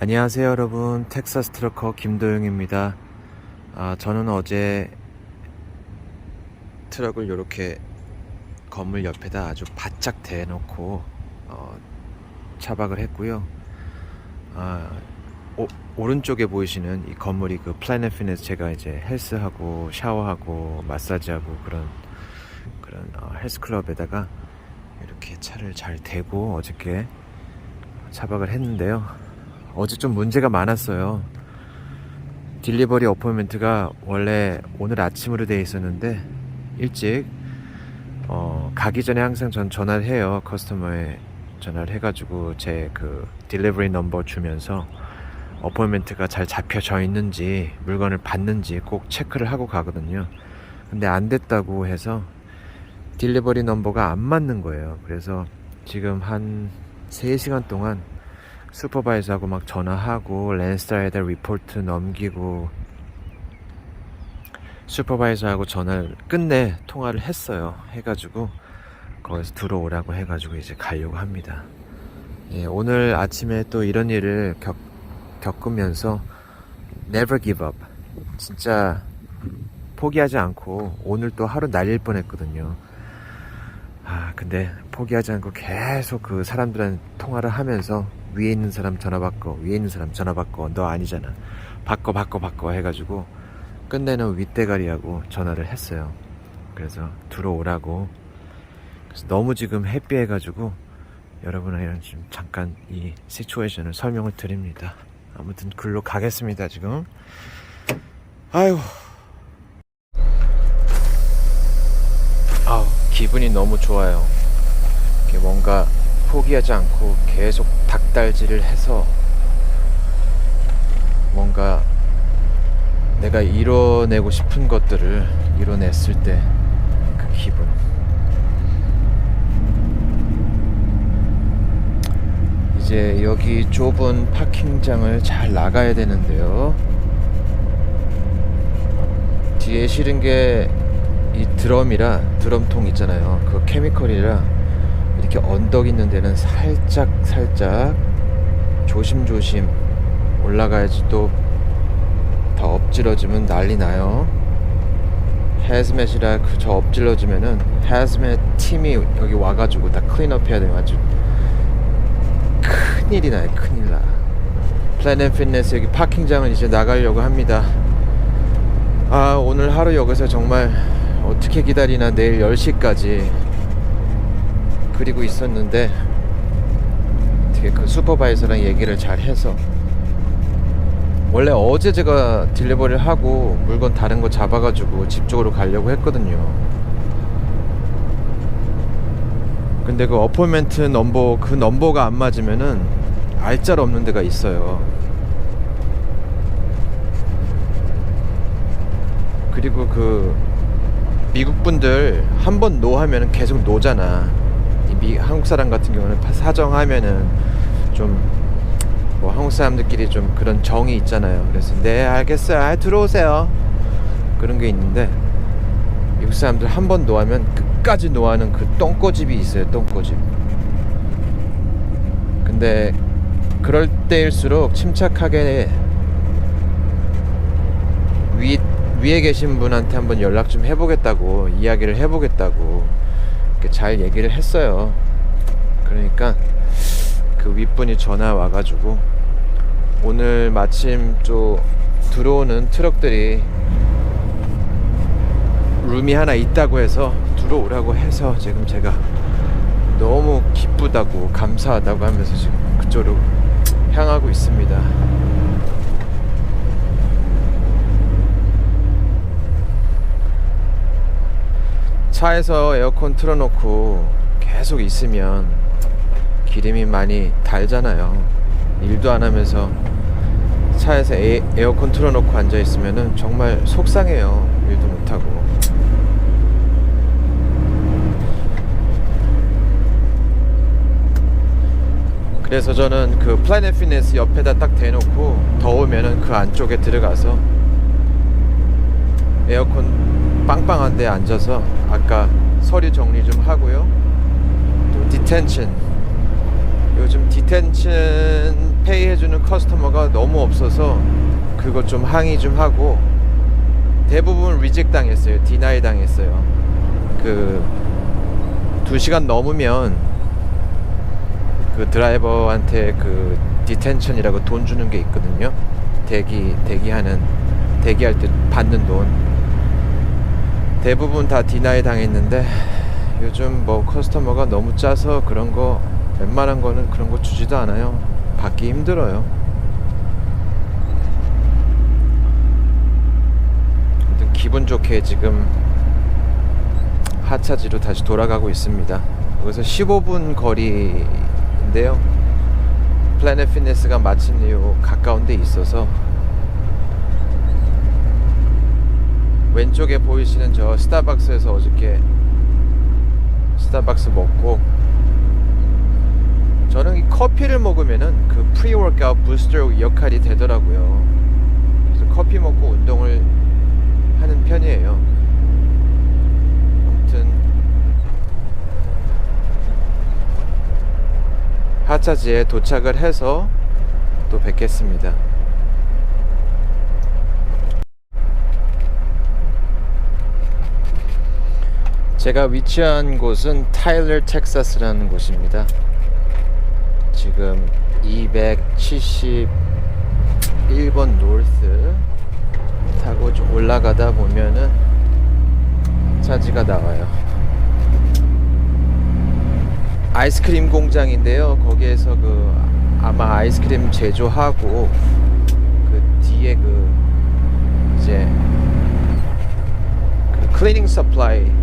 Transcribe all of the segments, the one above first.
안녕하세요 여러분. 텍사스 트러커 김도영입니다. 아, 저는 어제 트럭을 이렇게 건물 옆에다 아주 바짝 대놓고 어, 차박을 했고요. 아, 오, 오른쪽에 보이시는 이 건물이 그 플래닛 피넷 제가 이제 헬스하고 샤워하고 마사지하고 그런 그런 어, 헬스클럽에다가 이렇게 차를 잘 대고 어저께 차박을 했는데요 어제 좀 문제가 많았어요. 딜리버리 어포인멘트가 원래 오늘 아침으로 돼 있었는데 일찍 어, 가기 전에 항상 전 전화를 해요. 커스터머에 전화를 해가지고 제 그 딜리버리 넘버 주면서 어포인멘트가 잘 잡혀져 있는지 물건을 받는지 꼭 체크를 하고 가거든요. 근데 안 됐다고 해서 딜리버리 넘버가 안 맞는 거예요. 그래서 지금 한 3시간 동안 슈퍼바이저하고 막 전화하고 랜스타에다 리포트 넘기고 슈퍼바이저하고 전화를 끝내 통화를 했어요. 해가지고 거기서 들어오라고 해가지고 이제 가려고 합니다. 예, 오늘 아침에 또 이런 일을 겪, 겪으면서 never give up 진짜 포기하지 않고 오늘 또 하루 날릴 뻔했거든요. 아 근데 포기하지 않고 계속 그 사람들한테 통화를 하면서 위에 있는 사람 전화 받고 위에 있는 사람 전화 받고 너 아니잖아. 바꿔 바꿔 바꿔 해가지고 끝내는 윗대가리하고 전화를 했어요. 그래서 들어오라고. 그래서 너무 지금 해피해가지고 여러분이랑 지금 잠깐 이 시츄에이션을 설명을 드립니다. 아무튼 글로 가겠습니다 지금. 아유 아우 기분이 너무 좋아요. 뭔가 포기하지 않고 계속 닭달질을 해서 뭔가 내가 이뤄내고 싶은 것들을 이뤄냈을 때 그 기분. 이제 여기 좁은 파킹장을 잘 나가야 되는데요. 뒤에 실은 게 이 드럼이라 드럼통 있잖아요. 그 케미컬이라 이렇게 언덕 있는 데는 살짝 살짝 조심조심 올라가야지 또더 엎질러지면 난리 나요. 헤즈맷이라 그 저 엎질러지면은 헤즈맷 팀이 여기 와가지고 다 클린업 해야. 아주 큰일이 나요. 큰일 나. 플래닛 피트니스 여기 파킹장을 이제 나가려고 합니다. 아 오늘 하루 여기서 정말 어떻게 기다리나 내일 10시까지 그리고 있었는데 되게 그 슈퍼바이저랑 얘기를 잘 해서 원래 어제 제가 딜리버리를 하고 물건 다른 거 잡아가지고 집 쪽으로 가려고 했거든요. 근데 그 어포인멘트 넘버 그 넘버가 안 맞으면은 알짜로 없는 데가 있어요. 그리고 그 미국 분들 한 번 노 하면은 계속 노잖아. 이 미, 한국 사람 같은 경우는 파- 사정하면은 좀 뭐 한국 사람들끼리 좀 그런 정이 있잖아요. 그래서 네 알겠어요. 아, 들어오세요. 그런 게 있는데 미국 사람들 한 번 노하면 끝까지 노하는 그 똥꼬집이 있어요. 똥꼬집. 근데 그럴 때일수록 침착하게 위 위에 계신 분한테 한번 연락 좀 해보겠다고 이야기를 해보겠다고 잘 얘기를 했어요. 그러니까 그 윗분이 전화 와가지고 오늘 마침 또 들어오는 트럭들이 룸이 하나 있다고 해서 들어오라고 해서 지금 제가 너무 기쁘다고 감사하다고 하면서 지금 그쪽으로 향하고 있습니다. 차에서 에어컨 틀어놓고 계속 있으면 기름이 많이 달잖아요. 일도 안 하면서 차에서 에, 에어컨 틀어놓고 앉아 있으면은 정말 속상해요. 일도 못 하고. 그래서 저는 그 플래닛 피트니스 옆에다 딱 대놓고 더우면은 그 안쪽에 들어가서 에어컨 빵빵한 데 앉아서 아까 서류 정리 좀 하고요. 또 디텐션 요즘 디텐션 페이 해주는 커스터머가 너무 없어서 그거 좀 항의 좀 하고 대부분 리젝 당했어요. 디나이 당했어요. 그 2시간 넘으면 그 드라이버한테 그 디텐션이라고 돈 주는 게 있거든요. 대기 대기하는 대기할 때 받는 돈. 대부분 다 디나이 당했는데 요즘 뭐 커스터머가 너무 짜서 그런 거 웬만한 거는 그런 거 주지도 않아요. 받기 힘들어요. 아무튼 기분 좋게 지금 하차지로 다시 돌아가고 있습니다. 여기서 15분 거리인데요. 플래닛 피트니스가 마침 요 가까운 데 있어서 왼쪽에 보이시는 저 스타벅스에서 어저께 스타벅스 먹고 저는 이 커피를 먹으면은 그 프리 워크아웃 부스터 역할이 되더라고요. 그래서 커피 먹고 운동을 하는 편이에요. 아무튼 하차지에 도착을 해서 또 뵙겠습니다. 제가 위치한 곳은 타일러 텍사스라는 곳입니다. 지금 271번 노스 타고 좀 올라가다 보면은 차지가 나와요. 아이스크림 공장인데요. 거기에서 그 아마 아이스크림 제조하고 그 뒤에 그 이제 그 클리닝 서플라이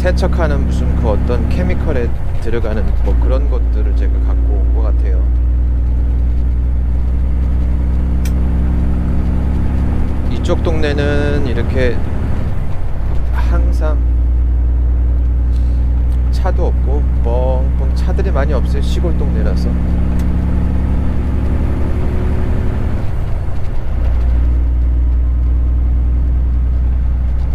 세척하는 무슨 그 어떤 케미컬에 들어가는 뭐 그런 것들을 제가 갖고 온 것 같아요. 이쪽 동네는 이렇게 항상 차도 없고 뻥뻥 차들이 많이 없어요. 시골 동네라서.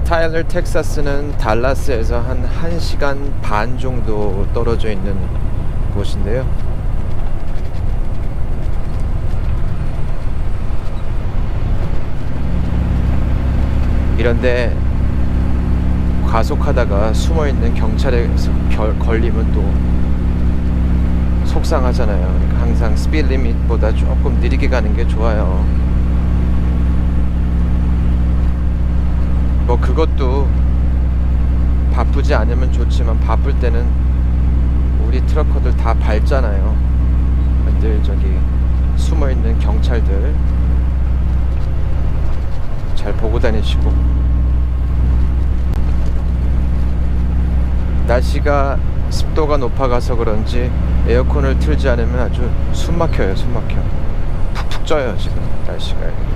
타일러 텍사스는 달라스에서 한 1시간 반 정도 떨어져 있는 곳인데요. 이런데 과속하다가 숨어 있는 경찰에 결, 걸리면 또 속상하잖아요. 항상 스피드 리밋보다 조금 느리게 가는 게 좋아요. 뭐 그것도 바쁘지 않으면 좋지만 바쁠 때는 우리 트럭커들 다 밟잖아요. 늘 저기 숨어 있는 경찰들 잘 보고 다니시고. 날씨가 습도가 높아가서 그런지 에어컨을 틀지 않으면 아주 숨 막혀요 숨 막혀. 푹푹 쪄요 지금 날씨가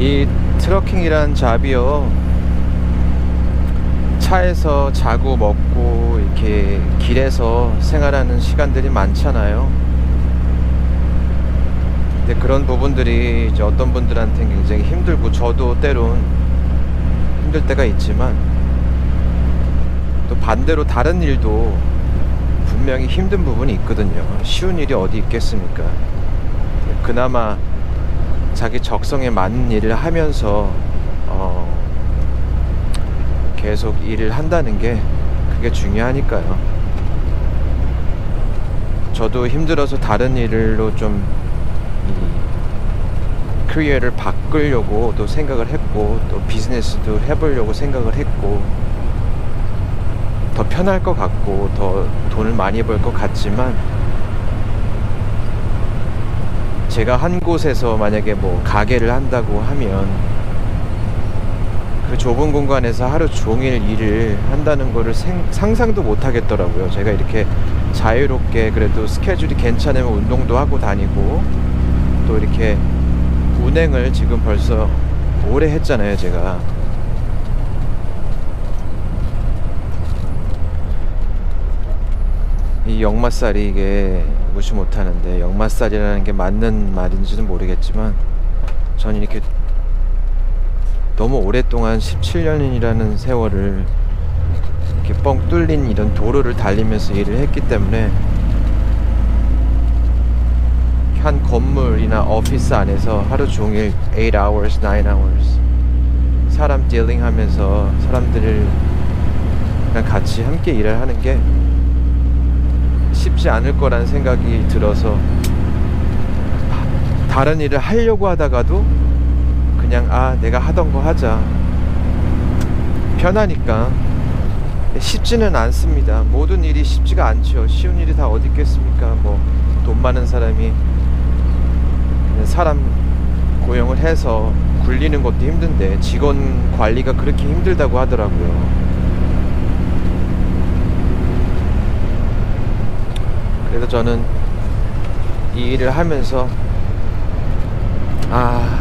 이 트러킹이란 잡이요. 차에서 자고 먹고 이렇게 길에서 생활하는 시간들이 많잖아요. 근데 그런 부분들이 이제 어떤 분들한테는 굉장히 힘들고 저도 때론 힘들 때가 있지만 또 반대로 다른 일도 분명히 힘든 부분이 있거든요. 쉬운 일이 어디 있겠습니까? 그나마 자기 적성에 맞는 일을 하면서 어 계속 일을 한다는 게 그게 중요하니까요. 저도 힘들어서 다른 일로 좀 크리어를 바꾸려고 또 생각을 했고 또 비즈니스도 해보려고 생각을 했고 더 편할 것 같고 더 돈을 많이 벌 것 같지만 제가 한 곳에서 만약에 뭐 가게를 한다고 하면 그 좁은 공간에서 하루 종일 일을 한다는 거를 생, 상상도 못 하겠더라고요. 제가 이렇게 자유롭게 그래도 스케줄이 괜찮으면 운동도 하고 다니고 또 이렇게 운행을 지금 벌써 오래 했잖아요, 제가. 이 역마살이 이게 무시 못하는데 역마살이라는 게 맞는 말인지는 모르겠지만 전 이렇게 너무 오랫동안 17년이라는 세월을 이렇게 뻥 뚫린 이런 도로를 달리면서 일을 했기 때문에 한 건물이나 오피스 안에서 하루 종일 8 hours, 9 hours 사람 딜링 하면서 사람들을 같이 함께 일을 하는 게 쉽지 않을 거라는 생각이 들어서 다른 일을 하려고 하다가도 그냥 아 내가 하던 거 하자. 편하니까. 쉽지는 않습니다. 모든 일이 쉽지가 않죠. 쉬운 일이 다 어디 있겠습니까? 뭐 돈 많은 사람이 사람 고용을 해서 굴리는 것도 힘든데 직원 관리가 그렇게 힘들다고 하더라고요 그래서 저는 이 일을 하면서 아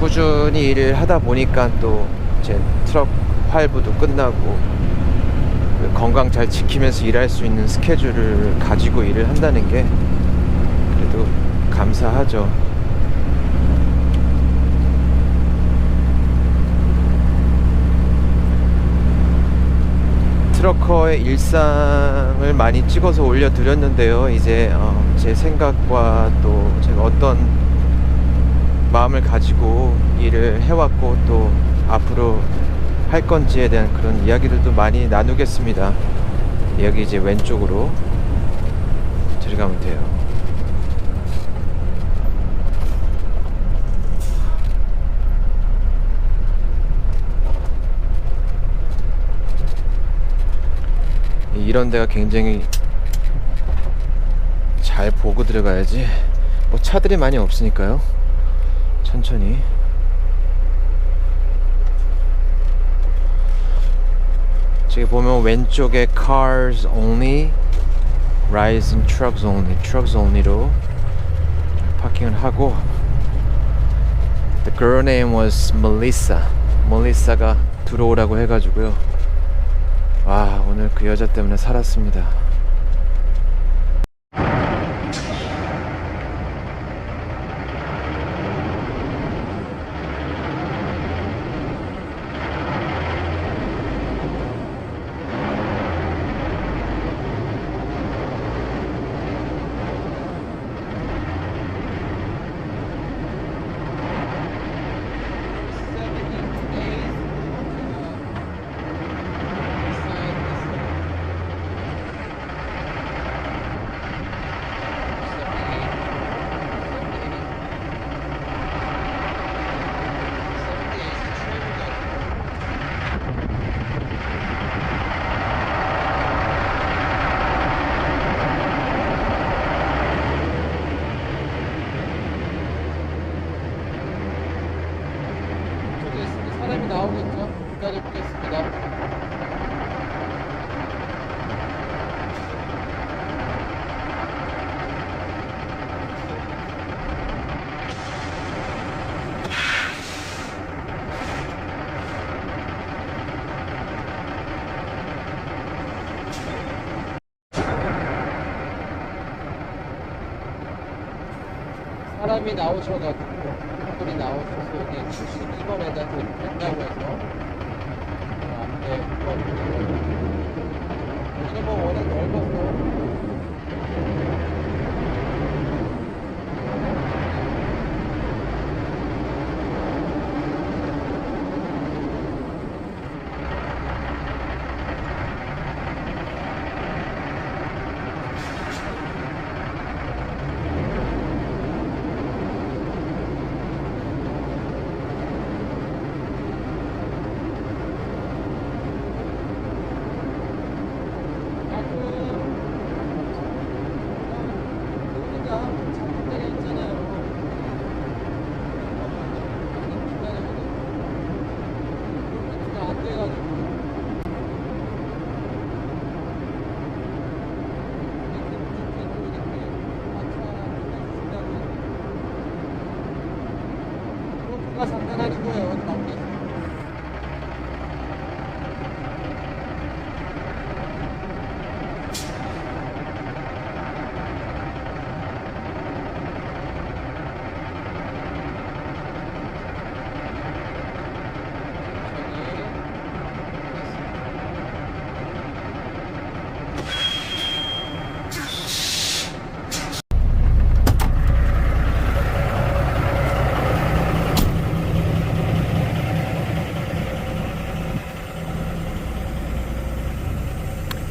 꾸준히 일을 하다 보니까 또 제 트럭 할부도 끝나고 그 건강 잘 지키면서 일할 수 있는 스케줄을 가지고 일을 한다는 게 그래도 감사하죠. 트러커의 일상을 많이 찍어서 올려드렸는데요. 이제 어, 제 생각과 또 제가 어떤 마음을 가지고 일을 해왔고 또 앞으로 할 건지에 대한 그런 이야기들도 많이 나누겠습니다. 여기 이제 왼쪽으로 들어가면 돼요. 이런 데가 굉장히 잘 보고 들어가야지. 뭐 차들이 많이 없으니까요. 천천히. 저기 보면 왼쪽에 cars only rising trucks only trucks only로 파킹을 하고 the girl name was Melissa. 멜리사가 들어오라고 해가지고요 와 오늘 그 여자 때문에 살았습니다 저기 있으면 사람이 나오겠죠? 기다려보겠습니다. 사람이 나오셔가지고 분들이 나오셔서 여기 72번에다 된다고 해서 어, 앞에 여기는 뭐 워낙 넓어서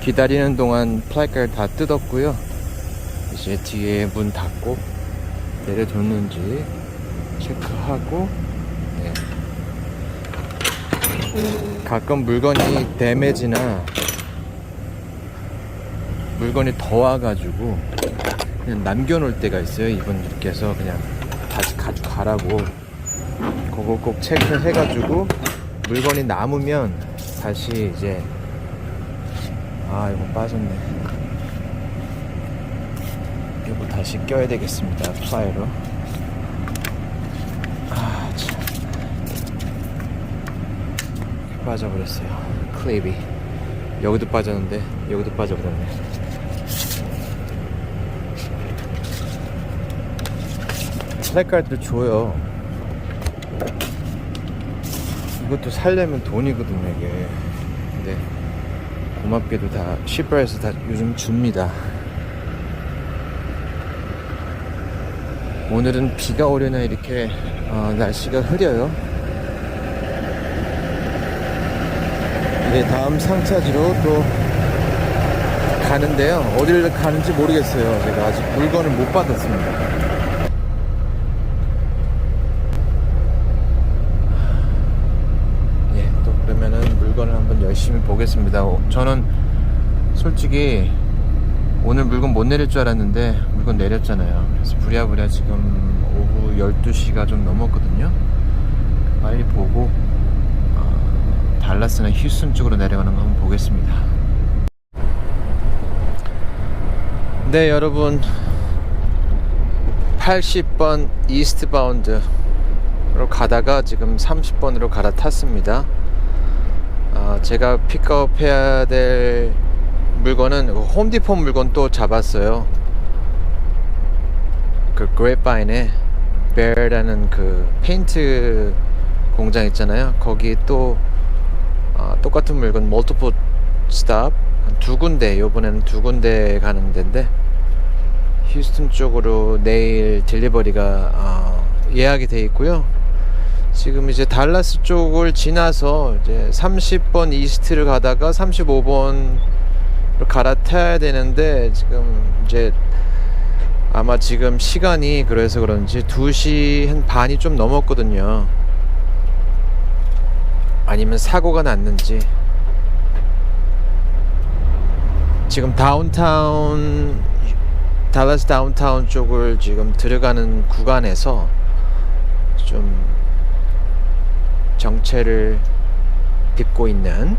기다리는 동안 플래카드 다 뜯었고요. 이제 뒤에 문 닫고 내려뒀는지 체크하고 네. 가끔 물건이 데매지나 물건이 더와가지고 그냥 남겨놓을 때가 있어요. 이분들께서 그냥 다시 가져가라고 그거 꼭 체크해가지고 물건이 남으면 다시 이제 아 이거 빠졌네. 이거 다시 껴야 되겠습니다 플라이로. 아참. 빠져버렸어요. 클립이 여기도 빠졌는데 여기도 빠져버렸네. 플래카드 줘요. 이것도 살려면 돈이거든요 이게. 근데 고맙게도 다 시퍼에서 다 요즘 줍니다. 오늘은 비가 오려나 이렇게 어, 날씨가 흐려요. 이제 다음 상차지로 또 가는데요. 어디를 가는지 모르겠어요. 제가 아직 물건을 못 받았습니다. 예, 또 그러면은 물건을 한번 열심히 보겠습니다. 어, 저는 솔직히 오늘 물건 못 내릴 줄 알았는데 물건 내렸잖아요. 그래서 부랴부랴 지금 오후 12시가 좀 넘었거든요. 빨리 보고 어, 달라스나 휴스턴 쪽으로 내려가는 거 한번 보겠습니다. 네, 여러분 80번 이스트 바운드 로 가다가 지금 30번으로 갈아탔습니다. 아, 제가 픽업해야 될 물건은 홈디포 물건 또 잡았어요. 그 그레이파인에 베어라는 그 페인트 공장 있잖아요. 거기 또 아, 똑같은 물건 멀티플 스탑 두 군데 요번에는 두 군데 가는 데인데 휴스턴 쪽으로 내일 딜리버리가 아, 예약이 돼 있고요. 지금 이제 달라스 쪽을 지나서 이제 30번 이스트를 가다가 35번을 갈아타야 되는데 지금 이제 아마 지금 시간이 그래서 그런지 2시 한 반이 좀 넘었거든요. 아니면 사고가 났는지 지금 다운타운 달라스 다운타운 쪽을 지금 들어가는 구간에서 좀 정체를 빚고 있는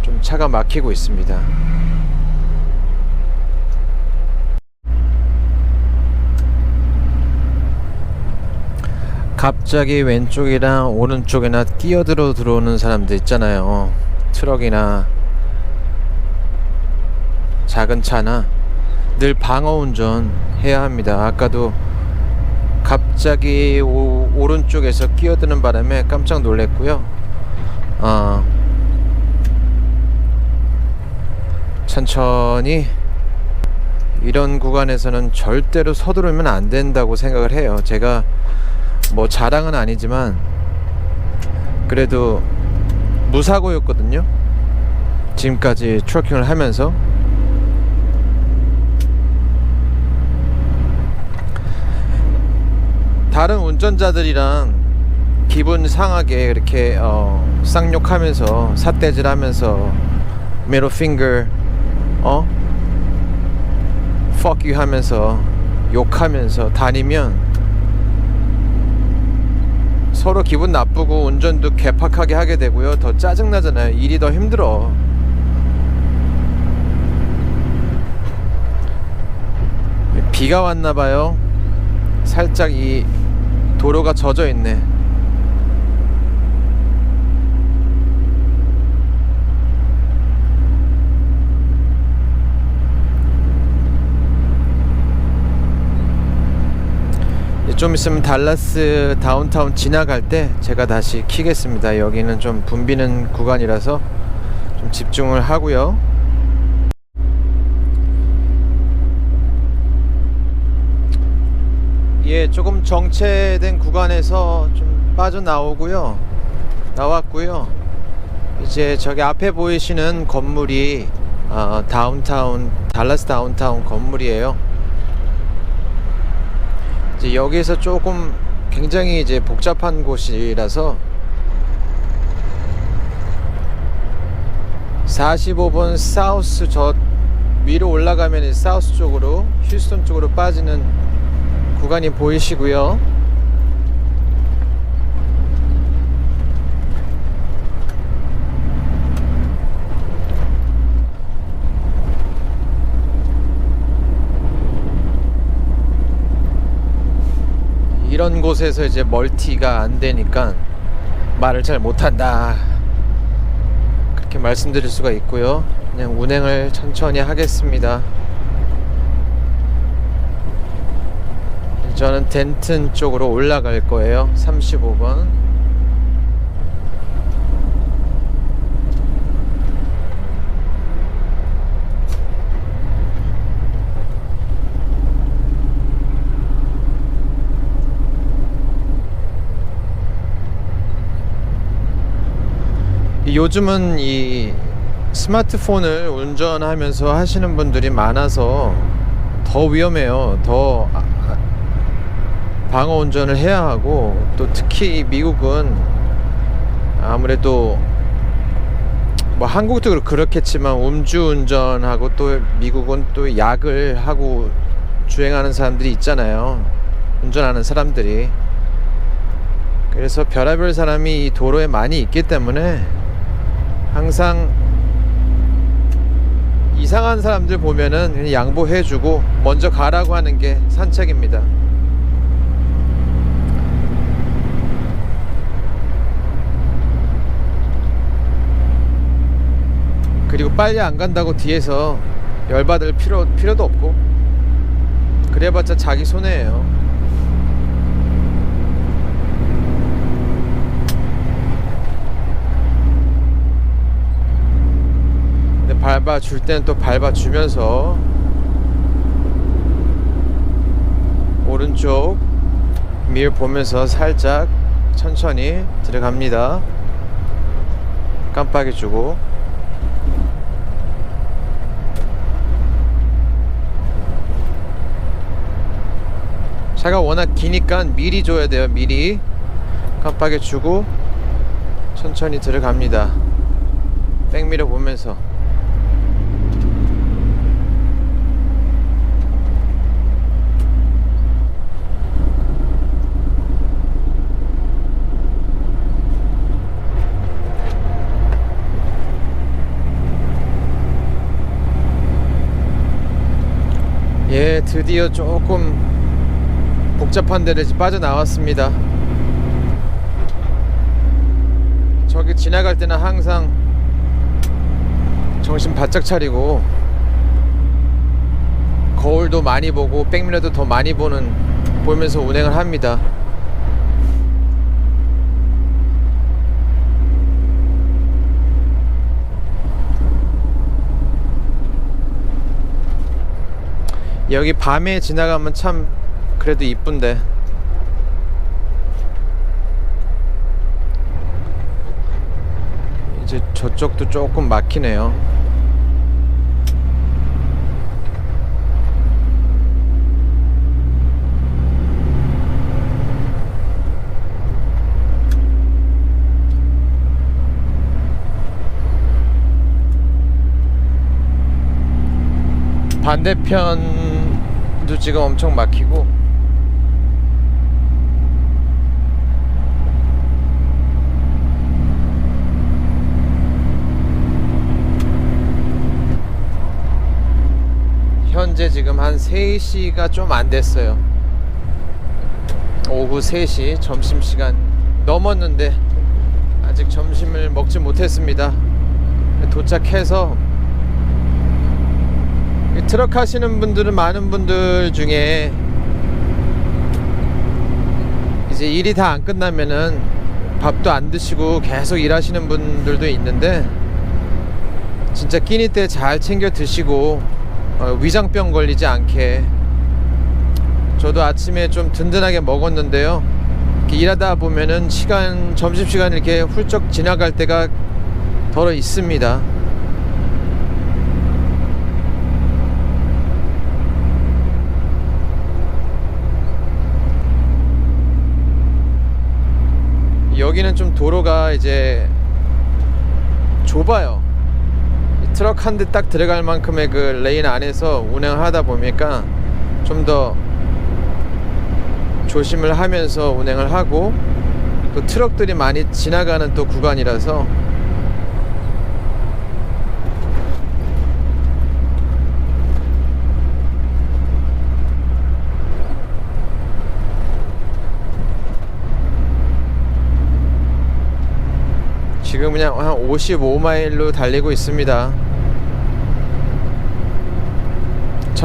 좀 차가 막히고 있습니다. 갑자기 왼쪽이랑 오른쪽이나 끼어들어 들어오는 사람들 있잖아요. 트럭이나 작은 차나 늘 방어 운전 해야 합니다. 아까도 갑자기 오, 오른쪽에서 끼어드는 바람에 깜짝 놀랐고요. 어, 천천히 이런 구간에서는 절대로 서두르면 안 된다고 생각을 해요. 제가 뭐 자랑은 아니지만 그래도 무사고였거든요. 지금까지 트러킹을 하면서 다른 운전자들이랑 기분 상하게 이렇게 어, 쌍욕하면서 삿대질하면서 middle finger 어? fuck you 하면서 욕하면서 다니면 서로 기분 나쁘고 운전도 개팍하게 하게 되고요. 더 짜증 나잖아요. 일이 더 힘들어. 비가 왔나 봐요. 살짝 이 도로가 젖어 있네. 좀 있으면 달라스 다운타운 지나갈 때 제가 다시 키겠습니다. 여기는 좀 붐비는 구간이라서 좀 집중을 하고요. 예, 조금 정체된 구간에서 좀 빠져나오고요. 나왔고요. 이제 저기 앞에 보이시는 건물이 어, 다운타운 달라스 다운타운 건물이에요. 이제 여기에서 조금 굉장히 이제 복잡한 곳이라서 45번 사우스 저 위로 올라가면 사우스 쪽으로 휴스턴 쪽으로 빠지는 구간이 보이시고요. 이런 곳에서 이제 멀티가 안 되니까 말을 잘 못한다. 그렇게 말씀드릴 수가 있고요. 그냥 운행을 천천히 하겠습니다. 저는 덴튼 쪽으로 올라갈 거예요. 35번. 이 요즘은 이 스마트폰을 운전하면서 하시는 분들이 많아서 더 위험해요. 더 아- 아- 방어 운전을 해야 하고 또 특히 미국은 아무래도 뭐 한국도 그렇- 그렇겠지만 음주 운전하고 또 미국은 또 약을 하고 주행하는 사람들이 있잖아요. 운전하는 사람들이. 그래서 별의별 사람이 이 도로에 많이 있기 때문에 항상 이상한 사람들 보면은 양보해주고 먼저 가라고 하는 게 산책입니다. 그리고 빨리 안 간다고 뒤에서 열받을 필요 필요도 없고 그래봤자 자기 손해예요. 근데 밟아 줄 때는 또 밟아 주면서 오른쪽 밀 보면서 살짝 천천히 들어갑니다. 깜빡이 주고 차가 워낙 기니까 미리 줘야 돼요. 미리 깜빡이 주고 천천히 들어갑니다. 백미러 보면서 예, 드디어 조금 복잡한 데를 빠져나왔습니다. 저기 지나갈 때는 항상 정신 바짝 차리고 거울도 많이 보고 백미러도 더 많이 보는 보면서 운행을 합니다. 여기 밤에 지나가면 참 그래도 이쁜데 이제 저쪽도 조금 막히네요. 반대편도 지금 엄청 막히고 현재 지금 한 3시가 좀 안 됐어요. 오후 3시 점심시간 넘었는데 아직 점심을 먹지 못했습니다. 도착해서 이 트럭 하시는 분들은 많은 분들 중에 이제 일이 다 안 끝나면은 밥도 안 드시고 계속 일하시는 분들도 있는데 진짜 끼니 때 잘 챙겨 드시고 어, 위장병 걸리지 않게 저도 아침에 좀 든든하게 먹었는데요 일하다 보면은 시간 점심시간 이렇게 훌쩍 지나갈 때가 덜어 있습니다. 여기는 좀 도로가 이제 좁아요. 이 트럭 한 대 딱 들어갈 만큼의 그 레인 안에서 운행하다 보니까 좀 더 조심을 하면서 운행을 하고 또 트럭들이 많이 지나가는 또 구간이라서 지금 그냥 한 55마일로 달리고 있습니다.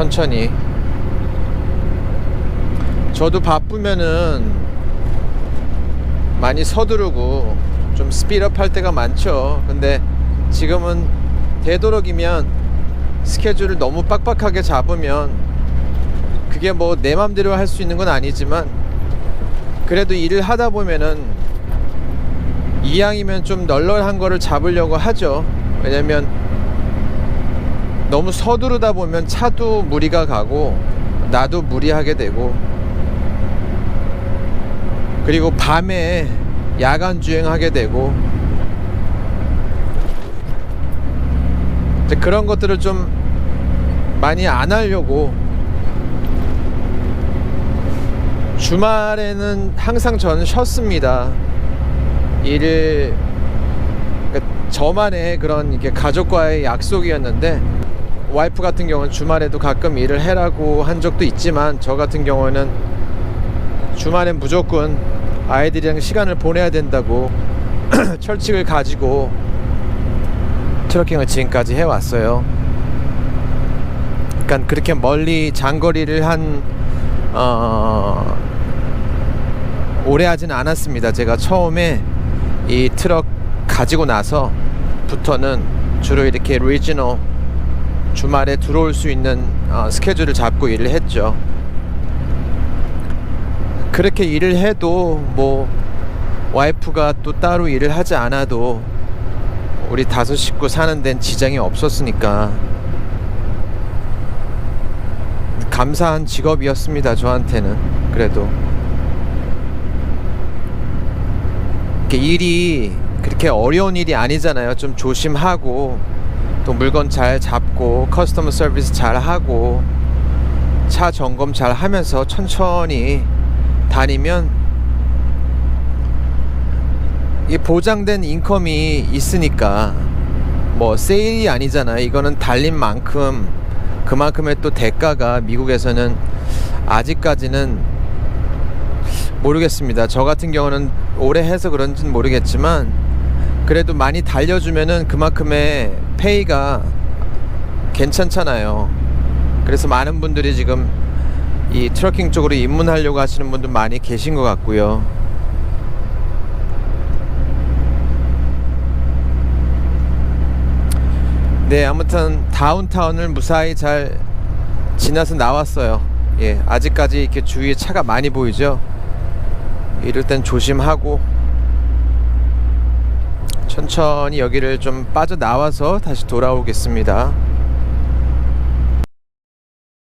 천천히. 저도 바쁘면은 많이 서두르고 좀 스피드업 할 때가 많죠. 근데 지금은 되도록이면 스케줄을 너무 빡빡하게 잡으면 그게 뭐 내 맘대로 할 수 있는 건 아니지만 그래도 일을 하다 보면은 이왕이면 좀 널널한 거를 잡으려고 하죠. 왜냐면 너무 서두르다 보면 차도 무리가 가고 나도 무리하게 되고. 그리고 밤에 야간 주행하게 되고. 그런 것들을 좀 많이 안 하려고. 주말에는 항상 저는 쉬었습니다. 일을 그러니까 저만의 그런 이게 가족과의 약속이었는데 와이프 같은 경우는 주말에도 가끔 일을 해라고 한 적도 있지만 저 같은 경우는 주말엔 무조건 아이들이랑 시간을 보내야 된다고 철칙을 가지고 트러킹을 지금까지 해왔어요. 그러니까 그렇게 멀리 장거리를 한 어, 오래 하지는 않았습니다. 제가 처음에 이 트럭 가지고 나서부터는 주로 이렇게 리지널 주말에 들어올 수 있는 어, 스케줄을 잡고 일을 했죠. 그렇게 일을 해도 뭐 와이프가 또 따로 일을 하지 않아도 우리 다섯 식구 사는 데는 지장이 없었으니까 감사한 직업이었습니다 저한테는 그래도 일이 그렇게 어려운 일이 아니잖아요 좀 조심하고 또 물건 잘 잡고 커스터머 서비스 잘 하고 차 점검 잘 하면서 천천히 다니면 이 보장된 인컴이 있으니까 뭐 세일이 아니잖아요. 이거는 달린 만큼 그만큼의 또 대가가 미국에서는 아직까지는 모르겠습니다. 저 같은 경우는 오래 해서 그런지는 모르겠지만 그래도 많이 달려주면은 그만큼의 페이가 괜찮잖아요. 그래서 많은 분들이 지금 이 트러킹 쪽으로 입문하려고 하시는 분들 많이 계신 것 같고요. 네, 아무튼 다운타운을 무사히 잘 지나서 나왔어요. 예, 아직까지 이렇게 주위에 차가 많이 보이죠. 이럴 땐 조심하고 천천히 여기를 좀 빠져 나와서 다시 돌아오겠습니다.